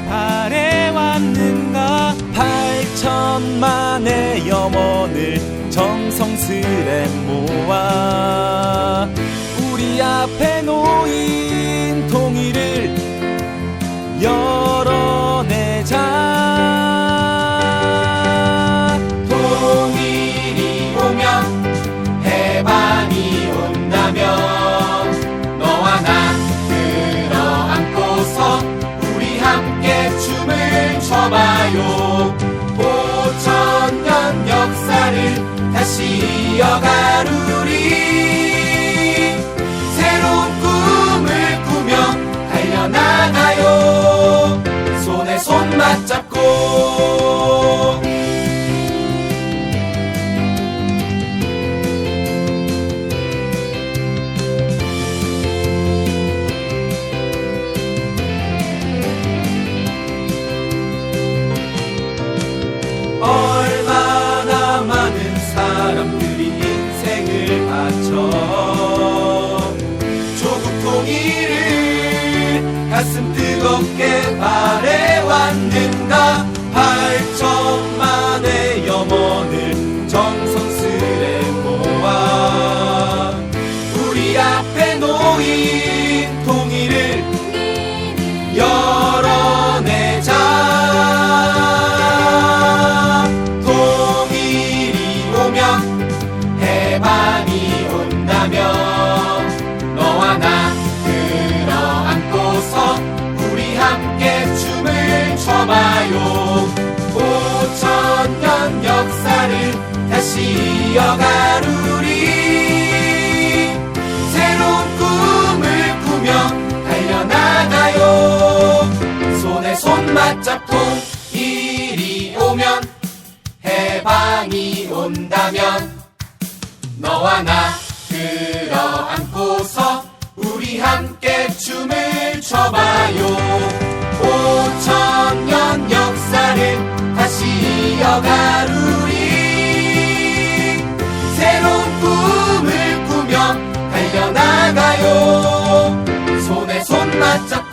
뜨겁게 바래왔는가? 8천만의 염원을 정성스레 모아 우리 앞에 놓인 통일을 열어내자 춰봐요. 5천년 역사를 다시 이어가루리. 새로운 꿈을 꾸며 달려나가요. 손에 손 맞잡고 통일을 가슴 뜨겁게 바래왔는가? 8천만의 염원을 정성스레 모아 우리 앞에 놓인 통일을 춤을 춰봐요 5천년 역사를 다시 이어가루리. 새로운 꿈을 꾸며 달려나가요. 손에 손 맞잡고 일이 오면 해방이 온다면 너와 나 끌어안고서 우리 함께 춤을 춰봐 달려가루리. 새로운 꿈을 꾸며 달려나가요. 손에 손 맞잡고